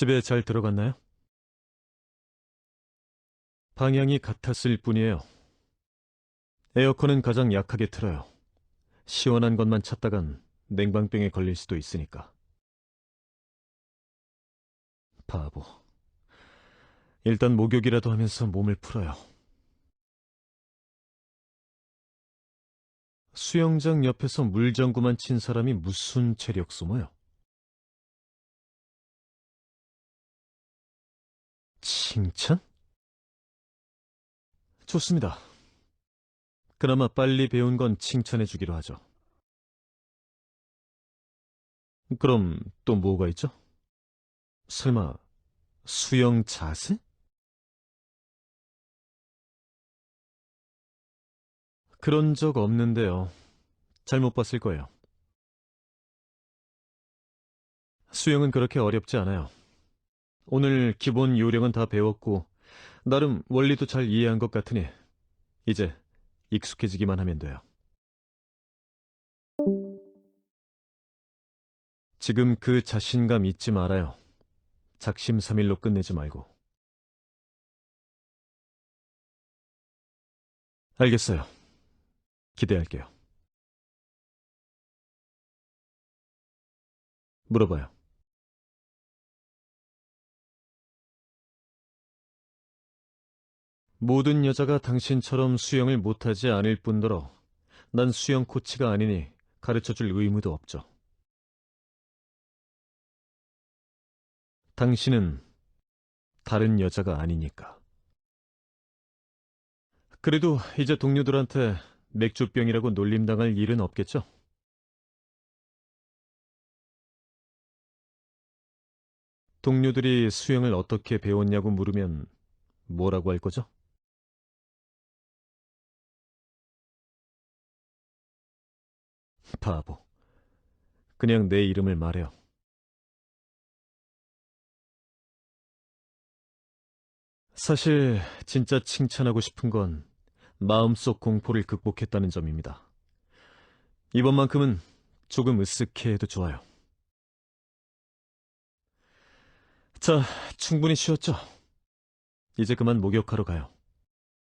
집에 잘 들어갔나요? 방향이 같았을 뿐이에요. 에어컨은 가장 약하게 틀어요. 시원한 것만 찾다간 냉방병에 걸릴 수도 있으니까. 바보. 일단 목욕이라도 하면서 몸을 풀어요. 수영장 옆에서 물장구만 친 사람이 무슨 체력 소모요? 칭찬? 좋습니다. 그나마 빨리 배운 건 칭찬해 주기로 하죠. 그럼 또 뭐가 있죠? 설마 수영 자세? 그런 적 없는데요. 잘못 봤을 거예요. 수영은 그렇게 어렵지 않아요. 오늘 기본 요령은 다 배웠고, 나름 원리도 잘 이해한 것 같으니, 이제 익숙해지기만 하면 돼요. 지금 그 자신감 잊지 말아요. 작심삼일로 끝내지 말고. 알겠어요. 기대할게요. 물어봐요. 모든 여자가 당신처럼 수영을 못하지 않을 뿐더러 난 수영 코치가 아니니 가르쳐줄 의무도 없죠. 당신은 다른 여자가 아니니까. 그래도 이제 동료들한테 맥주병이라고 놀림당할 일은 없겠죠? 동료들이 수영을 어떻게 배웠냐고 물으면 뭐라고 할 거죠? 바보. 그냥 내 이름을 말해요. 사실 진짜 칭찬하고 싶은 건 마음속 공포를 극복했다는 점입니다. 이번만큼은 조금 으쓱해 해도 좋아요. 자, 충분히 쉬었죠? 이제 그만 목욕하러 가요.